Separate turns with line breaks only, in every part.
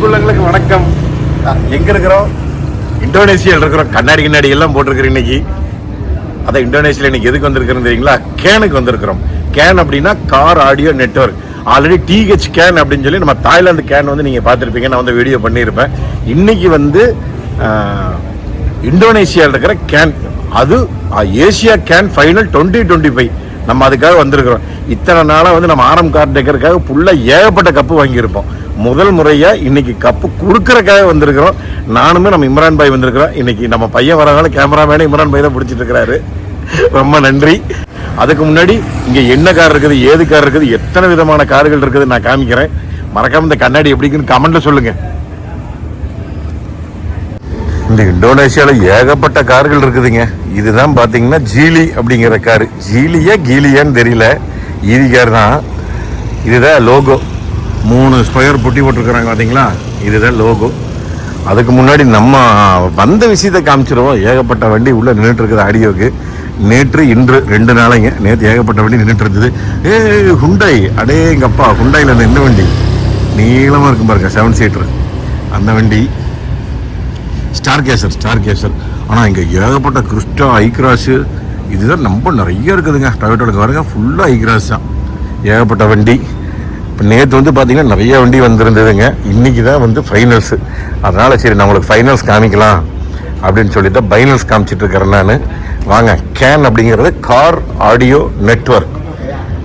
அன்புள்ளங்களுக்கு வணக்கம். எங்க இருக்கிறோம்? இந்தோனேஷியாவில் இருக்கிறோம். கண்ணாடி கண்ணாடி எல்லாம் போட்டிருக்கிறோம் இன்னைக்கு. அதான் இந்தோனேஷியால இன்னைக்கு எதுக்கு வந்திருக்கிறோம் தெரியுங்களா? கேனுக்கு வந்திருக்கிறோம். கேன் அப்படின்னா car audio network. Already DH CAN அப்படின்னு சொல்லி நம்ம தாய்லாந்து கேன் வந்து நீங்க பார்த்துருப்பீங்க. நான் வந்து வீடியோ பண்ணியிருப்பேன். இன்னைக்கு வந்து இந்தோனேஷியாவில் இருக்கிற கேன். அது Asia CAN final twenty twenty five நம்ம அதுக்காக வந்திருக்கிறோம். இத்தனை நாளாக வந்து நம்ம ஆரம் கார் டெக்கருக்காக ஃபுல்லாக ஏகப்பட்ட கப்பு வாங்கியிருப்போம். முதல் முறையாக இன்னைக்கு கப்பு கொடுக்கறக்காக வந்திருக்கிறோம். நானுமே நம்ம இம்ரான் பாய் வந்திருக்கிறோம். இன்னைக்கு நம்ம பையன் வரனால கேமராமேனே இம்ரான் பாய் தான் பிடிச்சிட்டு இருக்கிறாரு ரொம்ப நன்றி. அதுக்கு முன்னாடி இங்கே என்ன கார் இருக்குது ஏது கார் இருக்குது எத்தனை விதமான கார்கள் இருக்குது நான் காமிக்கிறேன். மறக்காம இந்த கண்ணாடி எப்படிக்குன்னு கமெண்ட்ல சொல்லுங்க. இந்த இந்தோனேஷியாவில் ஏகப்பட்ட கார்கள் இருக்குதுங்க. இதுதான் பார்த்தீங்கன்னா ஜீலி அப்படிங்கிற கார் ஜீலியா கீலியான்னு தெரியல. ஈவி கார் தான். இதுதான் லோகோ மூணு ஸ்கொயர் புட்டி போட்டிருக்கிறாங்க பார்த்தீங்களா இதுதான் லோகோ அதுக்கு முன்னாடி நம்ம வந்த விஷயத்தை காமிச்சிருவோம். ஏகப்பட்ட வண்டி உள்ளே நின்றுட்டு இருக்குது ஆடியோக்கு. நேற்று இன்று ரெண்டு நாளைங்க. நேற்று ஏகப்பட்ட வண்டி நின்றுட்டு இருந்தது ஏ ஹுண்டாய். அடே எங்கள் அப்பா ஹுண்டாயில் அந்த என்ன வண்டி? நீளமாக இருக்கும் பாருங்க செவன் சீட்டர் அந்த வண்டி. ஸ்டார் கேசர் ஸ்டார் கேசர் ஆனால் இங்கே ஏகப்பட்ட கிறிஸ்டா ஐக்ராஸு. இதுதான் ரொம்ப நிறைய இருக்குதுங்க. டொயோட்டோட பாருங்க ஃபுல்லாக ஐக்ராஸ் தான். ஏகப்பட்ட வண்டி. இப்போ நேற்று வந்து பார்த்தீங்கன்னா நிறைய வண்டி வந்திருந்ததுங்க. இன்றைக்கி தான் வந்து ஃபைனல்ஸு அதனால் சரி நம்மளுக்கு ஃபைனல்ஸ் காமிக்கலாம் அப்படின்னு சொல்லி தான் ஃபைனல்ஸ் காமிச்சிட்டு இருக்கிறேன் நான். வாங்க கேன் அப்படிங்கிறது car audio network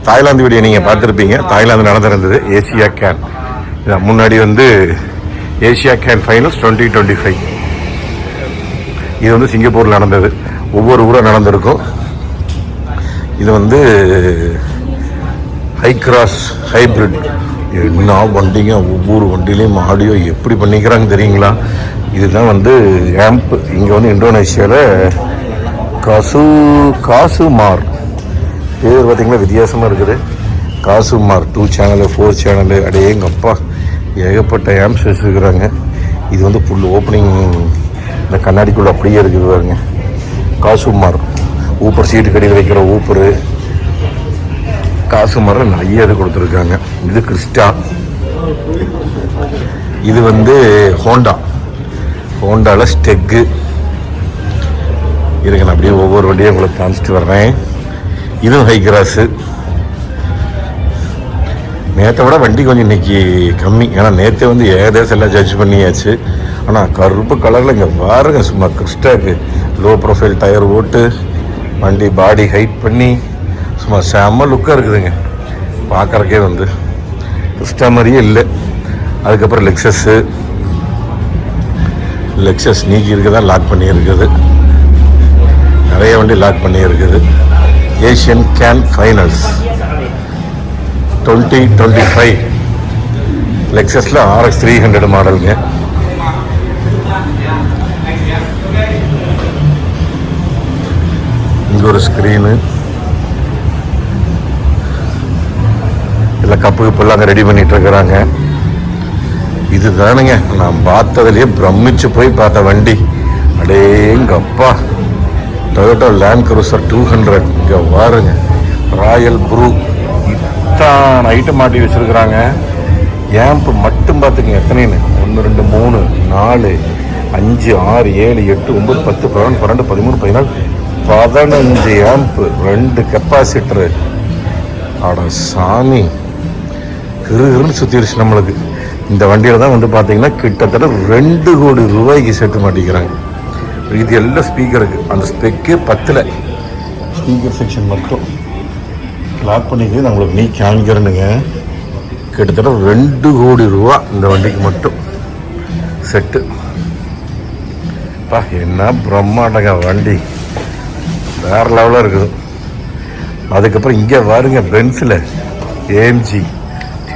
Thailand video நீங்கள் பார்த்துருப்பீங்க. தாய்லாந்து நடந்திருந்தது. ஏசியா கேன் இதான் முன்னாடி வந்து Asia CAN finals twenty twenty five இது வந்து சிங்கப்பூரில் நடந்தது. ஒவ்வொரு ஊராக நடந்திருக்கும். இது வந்து ஹை கிராஸ் ஹைப்ரிட் என்ன வண்டிங்க? ஒவ்வொரு வண்டியிலையும் ஆடியோ எப்படி பண்ணிக்கிறாங்க தெரியுங்களா? இதுதான் வந்து ஆம்ப் இங்கே வந்து இந்தோனேஷியாவில் காசு காசு மார். பேர் பார்த்திங்கன்னா வித்தியாசமாக இருக்குது. காசு மார். டூ சேனலு ஃபோர் சேனலு அடையே எங்கள் அப்பா. ஏகப்பட்ட ஆம்ப்ஸ் வச்சுருக்குறாங்க. இது வந்து ஃபுல் ஓப்பனிங் இந்த கண்ணாடிக்குள்ளே அப்படியே இருக்குது பாருங்க. காசுமார் ஊப்பர் சீட்டு கடையில் வைக்கிற ஊப்பரு. காசு மரம் நிறைய இது கொடுத்துருக்காங்க. இது கிறிஸ்டா. இது வந்து ஹோண்டா. ஹோண்டாவில் ஸ்டெக்கு. இருங்க நான் அப்படியே ஒவ்வொரு வண்டியும் உங்களுக்கு காமிச்சிட்டு வர்றேன். இதுவும் ஹை கிராஸு. நேற்றை விட வண்டி கொஞ்சம் இன்னைக்கு கம்மி. ஏன்னா நேற்று வந்து ஏகதேசம் எல்லாம் ஜட்ஜ் பண்ணியாச்சு. ஆனால் கருப்பு கலரில் இங்கே பாருங்க சும்மா கிறிஸ்டாக்கு லோ ப்ரொஃபைல் டயர் ஓட்டு. வண்டி பாடி ஹைட் பண்ணி சும்மா செம்ம லுக்காக இருக்குதுங்க. பார்க்குறக்கே வந்து கிறிஸ்டா மாதிரியே இல்லை. அதுக்கப்புறம் லெக்ஸஸ்ஸு லெக்ஸஸ் நீக்கி இருக்கதா லாக் பண்ணியிருக்குது நிறைய வண்டி லாக் பண்ணியிருக்குது Asian CAN finals twenty twenty five லெக்ஸஸில் RX three hundred மாடலுங்க இங்கே ஒரு ஸ்க்ரீனு எல்லாம் கப்பு கப்பெல்லாம் அங்கே ரெடி பண்ணிட்டு இருக்கிறாங்க. இது தானுங்க நான் பார்த்ததுலேயே பிரமிச்சு போய் பார்த்த வண்டி. அடேங்கப்பா Toyota Land Cruiser two hundred இங்கே பாருங்க ராயல் ப்ரூ இத்தான் ஐட்டம் மாட்டி வச்சிருக்கிறாங்க. ஏம்பு மட்டும் பார்த்துங்க எத்தனைன்னு? ஒன்று ரெண்டு மூணு நாலு அஞ்சு ஆறு ஏழு எட்டு ஒம்பது பத்து பதினொன்று பன்னெண்டு பதிமூணு பதினாலு பதினஞ்சு ஏம்பு ரெண்டு கெப்பாசிட்டரு அட சாமி. கிருகிருன்னு சுற்றிடுச்சு நம்மளுக்கு. இந்த வண்டியில் தான் வந்து பார்த்தீங்கன்னா கிட்டத்தட்ட ரெண்டு கோடி ரூபாய்க்கு செட்டு மாட்டிக்கிறாங்க. இது எல்லாம் ஸ்பீக்கருக்கு அந்த ஸ்பெக்கே பத்தில். ஸ்பீக்கர் செக்ஷன் மட்டும். லாக் பண்ணிக்கிறது நம்மளுக்கு நீ காமிக்கிறேனுங்க கிட்டத்தட்ட ரெண்டு கோடி ரூபா இந்த வண்டிக்கு மட்டும். செட்டு பா என்ன பிரம்மாண்டங்க வண்டி. வேற லெவலாக இருக்குது. அதுக்கப்புறம் இங்கே பாருங்க பென்ஸில் ஏஎம்ஜி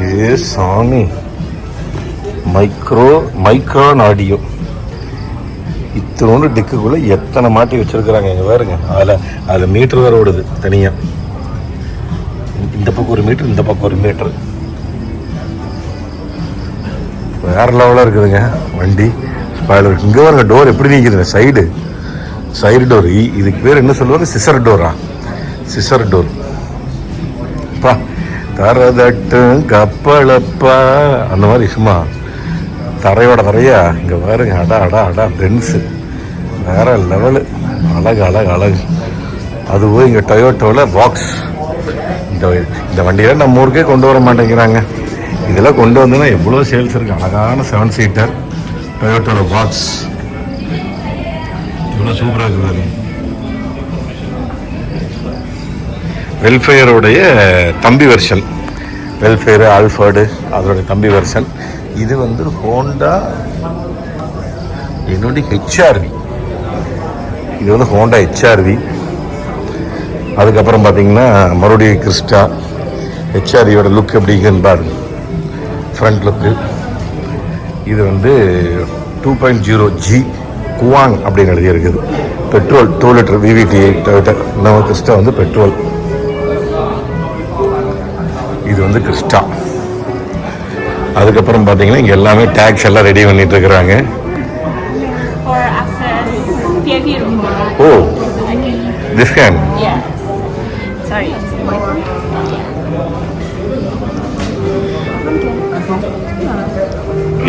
ஏ சாமி? Micro micron audio. இத்தனோண்டு டிக்குக்குள்ளே எத்தனை மாட்டி வச்சிருக்கிறாங்க இங்கே பாருங்க. அதில் அதில் மீட்டர் வேறு ஓடுது தனியாக இந்த பக்கம் ஒரு மீட்டர் இந்த பக்கம் ஒரு மீட்டர். வேறு லெவலாக இருக்குதுங்க வண்டி. ஸ்பாய்லர் இங்கே பாருங்க டோர் எப்படி நிற்குதுங்க சைடு சைடு டோர் இதுக்கு பேர் என்ன சொல்லுவாங்க? சிசர் டோரா சிசர் டோர் பா தரதட்டு கப்பளப்பா அந்த மாதிரி சும்மா தரையோட தரையா. இங்கே பாருங்க அடா அடா அடா பென்ஸு வேற லெவலு அழகு அழகு அழகு. அதுவும் இங்கே டொயோட்டோவில் பாக்ஸ் இந்த இந்த வண்டியெல்லாம் நம்ம ஊருக்கே கொண்டு வர மாட்டேங்கிறாங்க. இதெல்லாம் கொண்டு வந்தோன்னா எவ்வளோ சேல்ஸ் இருக்குது அழகான செவன் சீட்டர் டொயோட்டோவில் பாக்ஸ் இவ்வளோ சூப்பராக இருக்குது வெல்ஃபேருடைய தம்பி வெர்ஷன் வெல்ஃபேரு ஆல்ஃபர்டு அதோடைய தம்பி வெர்ஷன் இது வந்து ஹோண்டா என்னுடைய ஹெச்ஆர்வி இது வந்து ஹோண்டா ஹெச்ஆர்வி அதுக்கப்புறம் பார்த்தீங்கன்னா மறுபடியும் கிறிஸ்டா ஹெச்ஆர்வியோட லுக் எப்படிங்கன்னு பாருங்க. ஃப்ரண்ட் லுக்கு இது வந்து டூ பாயிண்ட் ஜீரோ ஜி குவாங் அப்படின்னு எழுதியிருக்குது. பெட்ரோல் டூ லிட்டர் விவிடி நம்ம கிறிஸ்டா வந்து பெட்ரோல் இது வந்து கிறிஸ்டா. அதுக்கப்புறம் பார்த்தீங்கன்னா இங்கே எல்லாமே டேக்ஸ் எல்லாம் ரெடி பண்ணிட்டு இருக்கிறாங்க. ஓ திஸ் கேன்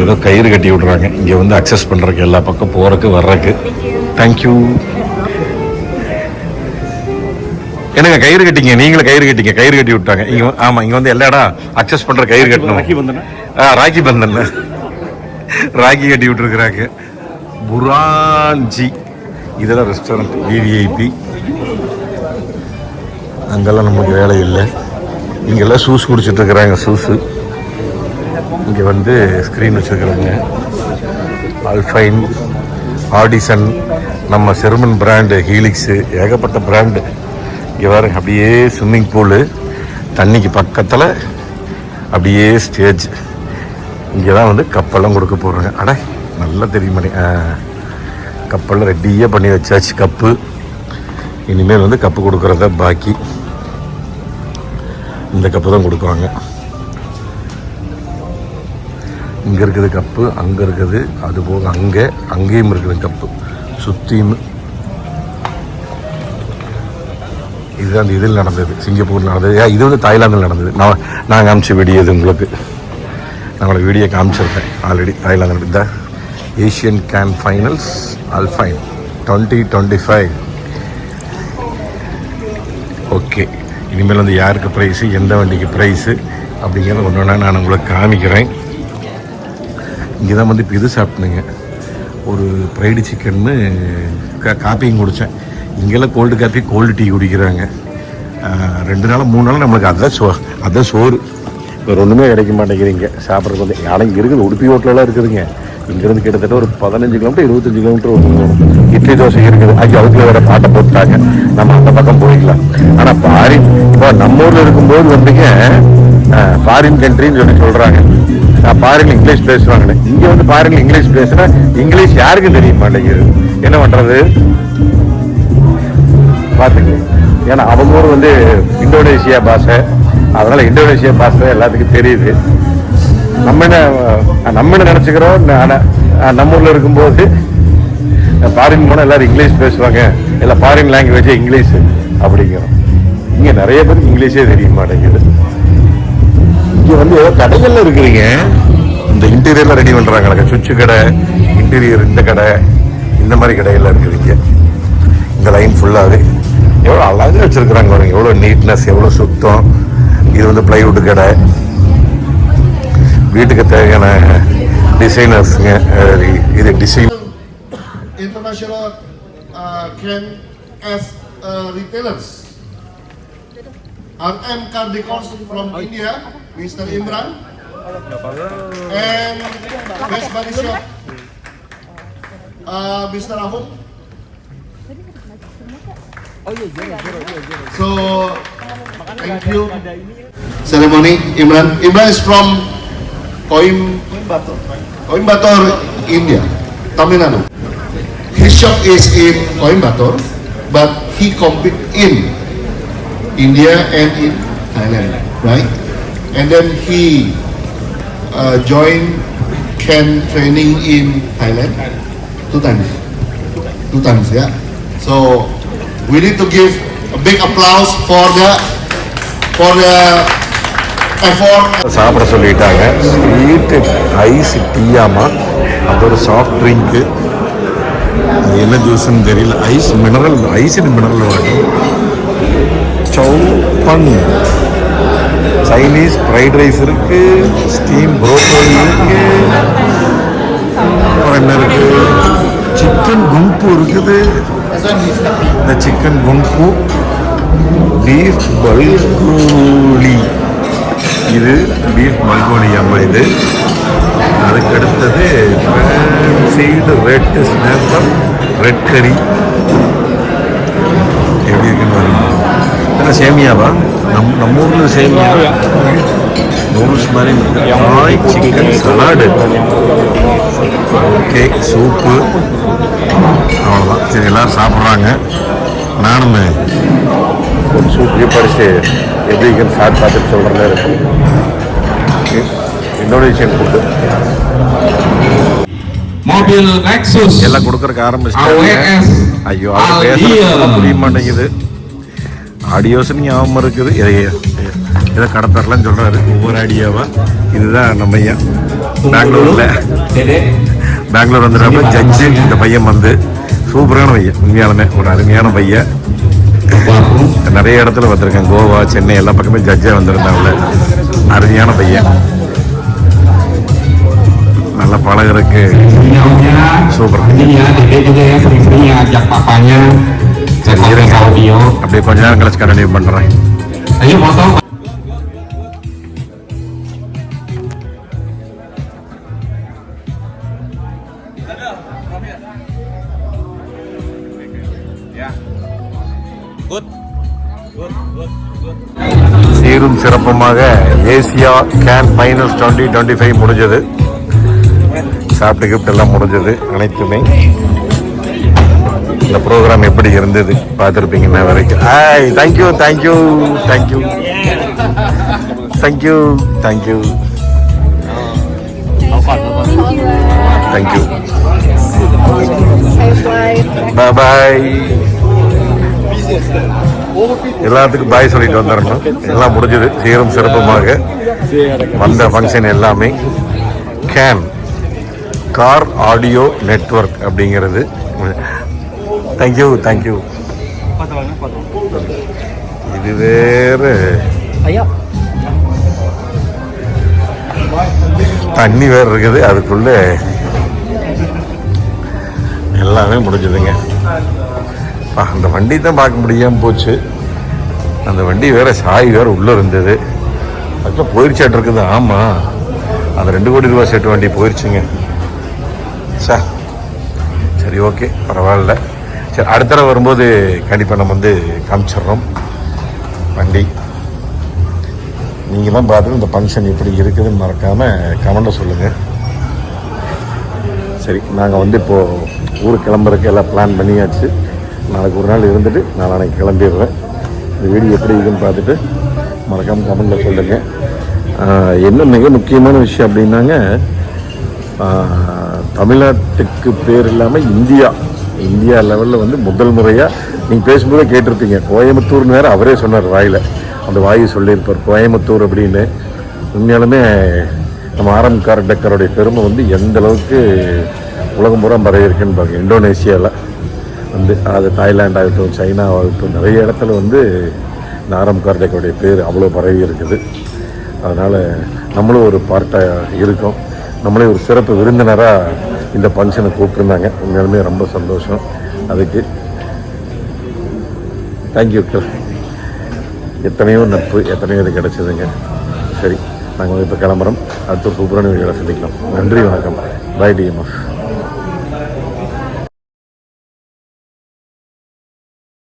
ஏதோ கயிறு கட்டி விட்றாங்க. இங்கே வந்து அக்சஸ் பண்ணுறக்கு எல்லா பக்கம் போகிறக்கு வர்றதுக்கு. தேங்க்யூ என்னங்க கயிறு கட்டிங்க? நீங்களும் கயிறு கட்டிங்க. கயிறு கட்டி விட்டாங்க. இங்க ஆமா இங்க வந்து எல்லா இடம் அக்சஸ் பண்ற கயிறு கட்டணும். ராக்கி பந்தன்? ராக்கி கட்டி விட்டுருக்குறாங்க. புரான்ஜி. இதெல்லாம் ரெஸ்டாரண்ட் விவிஐபி அங்கெல்லாம் நமக்கு வேலை இல்லை. இங்கெல்லாம் சூஸ் குடிச்சிட்டு இருக்கிறாங்க சூஸு இங்கே வந்து ஸ்க்ரீன் வச்சுருக்குறாங்க. அல்ஃபைன் ஆடிசன் நம்ம செருமன் பிராண்டு ஹீலிக்ஸு ஏகப்பட்ட பிராண்டு இங்கே பாருங்க அப்படியே ஸ்விம்மிங் பூலு தண்ணிக்கு பக்கத்தில் அப்படியே ஸ்டேஜ் இங்கே தான் வந்து கப்பெல்லாம் கொடுக்க போகிறாங்க அட நல்லா தெரியுமாடி கப்பெல்லாம் ரெடியாக பண்ணி வச்சாச்சு கப்பு. இனிமேல் வந்து கப்பு கொடுக்குறத பாக்கி. இந்த கப்பு தான் கொடுக்குறாங்க இங்கே இருக்குது கப்பு அங்கே இருக்குது அது போக அங்கே அங்கேயும் இருக்குது கப்பு. சுற்றியும் இதுதான் அந்த இதில் நடந்தது சிங்கப்பூரில் நடந்தது. இது வந்து தாய்லாந்தில் நடந்தது. நான் நான் காமிச்ச வீடியோ இது உங்களுக்கு. நான் உங்களுக்கு வீடியோ காமிச்சிருக்கேன் ஆல்ரெடி தாய்லாந்து இந்த Asian CAN finals அல்ஃபைன் twenty twenty five okay இனிமேல் வந்து யாருக்கு ப்ரைஸு எந்த வண்டிக்கு ப்ரைஸு அப்படிங்கிறத ஒன்று ஒன்றா நான் உங்களுக்கு காமிக்கிறேன். இங்கே தான் வந்து இப்போ இது சாப்பிட்டுங்க ஒரு ஃப்ரைடு சிக்கன்னு கா காப்பியும் குடித்தேன் இங்கெல்லாம் கோல்டு காஃபி கோல்டு டீ குடிக்கிறாங்க. ரெண்டு நாள் மூணு நாள் நம்மளுக்கு அதுதான் சோ அதுதான் சோறு. வேறு ஒன்றுமே கிடைக்க மாட்டேங்கிறீங்க. சாப்பிட்றதுக்கு வந்து ஆனால் இங்கே இருக்குது உடுப்பி ஹோட்டலெல்லாம் இருக்குதுங்க. இங்கேருந்து கிட்டத்தட்ட ஒரு பதினஞ்சு கிலோமீட்டர் இருபத்தஞ்சு கிலோமீட்டர் இட்லி தோசை இருக்குது. ஐயோ அதுக்குள்ள வேறு பாட்டை போட்டாங்க. நம்ம அந்த பக்கம் போய்க்கலாம் ஆனால் ஃபாரின் இப்போ நம்ம ஊரில் இருக்கும்போது வந்துங்க ஃபாரின் கண்ட்ரின்னு சொல்லி சொல்கிறாங்க நான் ஃபாரின் இங்கிலீஷ் பேசுவாங்கன்னு. இங்கே வந்து ஃபாரின் இங்கிலீஷ் பேசுனா இங்கிலீஷ் யாருக்கும் தெரிய மாட்டேங்குது. என்ன பண்ணுறது பார்த்துக்கலாம் ஏன்னா அவங்க ஊர் வந்து இந்தோனேஷியா பாஷை. அதனால் இந்தோனேஷியா பாஷை எல்லாத்துக்கும் தெரியுது. நம்ம என்ன நம்ம என்ன நினச்சிக்கிறோம்? நம்ம ஊரில் இருக்கும்போது ஃபாரின் போனால் எல்லோரும் இங்கிலீஷ் பேசுவாங்க. இல்லை ஃபாரின் லாங்குவேஜே இங்கிலீஷ் அப்படிங்கிறோம். இங்கே நிறைய பேருக்கு இங்கிலீஷே தெரிய மாட்டேங்குது. இங்கே வந்து ஏதோ கடைகளில் இருக்கிறீங்க. இந்த இன்டீரியரில் ரெடி பண்றாங்க சுவிட்சு கடை இன்டீரியர் இந்த கடை இந்த மாதிரி கடைகள்லாம் இருக்குது இங்கே இந்த லைன் ஃபுல்லாகவே எவ்வளோ அழகாக வச்சிருக்கிறாங்க பாருங்க எவ்வளோ நீட்னஸ் எவ்வளோ சுத்தம் இது வந்து பிளைவுட் கடை வீட்டுக்கு தேவையான டிசைனர்ஸுங்க இது design
international uh, can as uh, retailers. RM Car Decors from India, Mr. Imran, and Best Body Shop, uh, Mr. Ahum. So, thank you. Ceremony, Imran. Imran is from Coim, Coimbatore, India, Tamil Nadu. His shop is in Coimbatore, but he compete in India and in Thailand, right? And then he uh, joined Ken training in Thailand two times, two times, yeah. So we need to give a big applause for the for the effort.
சாப்பிட சொல்லிட்டாங்க. Sweet ice டீயாமா அது ஒரு soft drink அது என்ன ஜூஸ்ன்னு தெரியல. Ice mineral ice mineral வரும் சௌபன் சைனீஸ் ஃப்ரைட் ரைஸ் இருக்கு. ஸ்டீம் ப்ரோக்கோலி இருக்கு. அப்புறம் என்ன இருக்குது சிக்கன் கும்பு இருக்குது. இந்த சிக்கன் கும்பு பீஃப் பல்கோலி. இது பீஃப் மல்கோனி அம்மா இது. அதுக்கு அடுத்தது சீடு ரெட் ஸ்னாப்பர் ரெட் கறி எப்படி இருக்குன்னு என்ன சேமியாவா? நம் நம்ம ஊரில் சேமியா? நூடுல்ஸ் மாதிரி ஆய் சிக்கன் சலாடு ஓகே சூப்பு அவ்வளோதான் சரி எல்லோரும் சாப்பிட்றாங்க. நானும் ஒரு சூப்பையே படித்து எப்படி இருக்குன்னு சாப்பிட்டு பார்த்துட்டு சொல்கிறதா இருக்கும். இந்தோனேஷியன் ஃபுட்டு
mobil Lexus
எல்லாம் கொடுக்கறக்கு ஆரம்பிச்சிட்டாங்க. ஐயோ அது பேசுறது புரிய மாட்டேங்குது. ஆடியோஸ்னு ஞாபகம் இருக்குது. இதை இதை கடத்தரலாம் சொல்றாரு. ஒவ்வொரு ஆடியோவா இதுதான் நம்ம ஐயன் பெங்களூர்ல பெங்களூர் வந்துடுறாப்ப ஜட்ஜு இந்த பையன் வந்து சூப்பரான பையன். உண்மையாலுமே ஒரு அருமையான பையன். நிறைய இடத்துல வந்திருக்கேன். கோவா சென்னை எல்லா பக்கமே ஜட்ஜாக வந்திருந்தாங்கல்ல. அருமையான பையன். நல்லா பழகுறதுக்கு
audio
அப்படியே கொஞ்ச நேரம் கழிச்சு கண்டினியூ பண்ணுறேன் சீரும் சிறப்புமாக Asia CAN finals twenty twenty five முடிஞ்சது. சாப்பிட்டு கிஃப்ட் எல்லாம் முடிஞ்சது. அனைத்துமே. இந்த ப்ரோக்ராம் எப்படி இருந்தது? பார்த்துருப்பீங்க நான் வரைக்கும். ஆய் thank you thank you thank you thank you thank you thank you bye bye எல்லாத்துக்கும் பாய் சொல்லிட்டு வந்துடணும் எல்லாம் முடிஞ்சது. சீரும் சிறப்புமாக வந்த ஃபங்க்ஷன் எல்லாமே கேன் கார் ஆடியோ நெட்வொர்க் அப்படிங்கிறது. தேங்க்யூ தேங்க்யூ இது வேற. தண்ணி வேற இருக்குது. அதுக்குள்ள எல்லாமே முடிஞ்சதுங்க. அந்த வண்டி தான் பார்க்க முடியாமல் போச்சு. அந்த வண்டி வேறு சாய் வேறு உள்ளே இருந்தது. அதுக்குள்ள போயிருச்சாட்டு இருக்குது. ஆமாம் அந்த ரெண்டு கோடி ரூபா செட்டு வண்டி போயிடுச்சுங்க சார் சரி ஓகே. பரவாயில்ல. சரி அடுத்த தடவை வரும்போது கண்டிப்பாக நம்ம வந்து காமிச்சிடுறோம். வண்டி. நீங்கள் தான் பார்த்துட்டு இந்த ஃபங்க்ஷன் எப்படி இருக்குதுன்னு மறக்காமல் கமெண்ட்டை சொல்லுங்கள் சரி நாங்கள் வந்து இப்போது ஊருக்கு கிளம்புறதுக்கு எல்லாம் பிளான் பண்ணியாச்சு. நாளைக்கு ஒரு நாள் இருந்துட்டு நான் நாளைக்கு கிளம்பிடுறேன். இந்த வீடியோ எப்படி இருக்குன்னு பார்த்துட்டு மறக்காமல் கமெண்டில் சொல்லுங்கள் என்ன மிக முக்கியமான விஷயம் அப்படின்னாங்க தமிழ்நாட்டுக்கு பேர் இல்லாமல் இந்தியா. இந்தியா லெவலில் வந்து முதல் முறையாக நீங்கள் பேசும்போதே கேட்டிருப்பீங்க. கோயம்புத்தூர்னு வேறு அவரே சொன்னார் வாயில். அந்த வாயு சொல்லியிருப்பார். கோயம்புத்தூர் அப்படின்னு. உண்மையாலுமே நம்ம ஆரம் கார் டக்கருடைய பெருமை வந்து எந்த அளவுக்கு உலகம் பூரா பரவி இருக்குன்னு இந்தோனேஷியாவில் வந்து அது தாய்லாந்து ஆகட்டும் சைனா ஆகட்டும் நிறைய இடத்துல வந்து நாரம் ஆரம் பேர் அவ்வளோ பரவி இருக்குது. அதனால் நம்மளும் ஒரு பார்ட்டாக இருக்கோம். நம்மளே ஒரு சிறப்பு விருந்தினராக இந்த ஃபங்க்ஷனை கூப்பிட்டுருந்தாங்க. உண்மையாலுமே ரொம்ப சந்தோஷம். அதுக்கு தேங்க்யூ எத்தனையோ நட்பு எத்தனையோ இது கிடச்சிதுங்க. சரி நாங்கள் இப்போ கிளம்புறோம். அடுத்த சூப்பரான வீடியோவில் சந்திக்கலாம். நன்றி வணக்கம். By TMF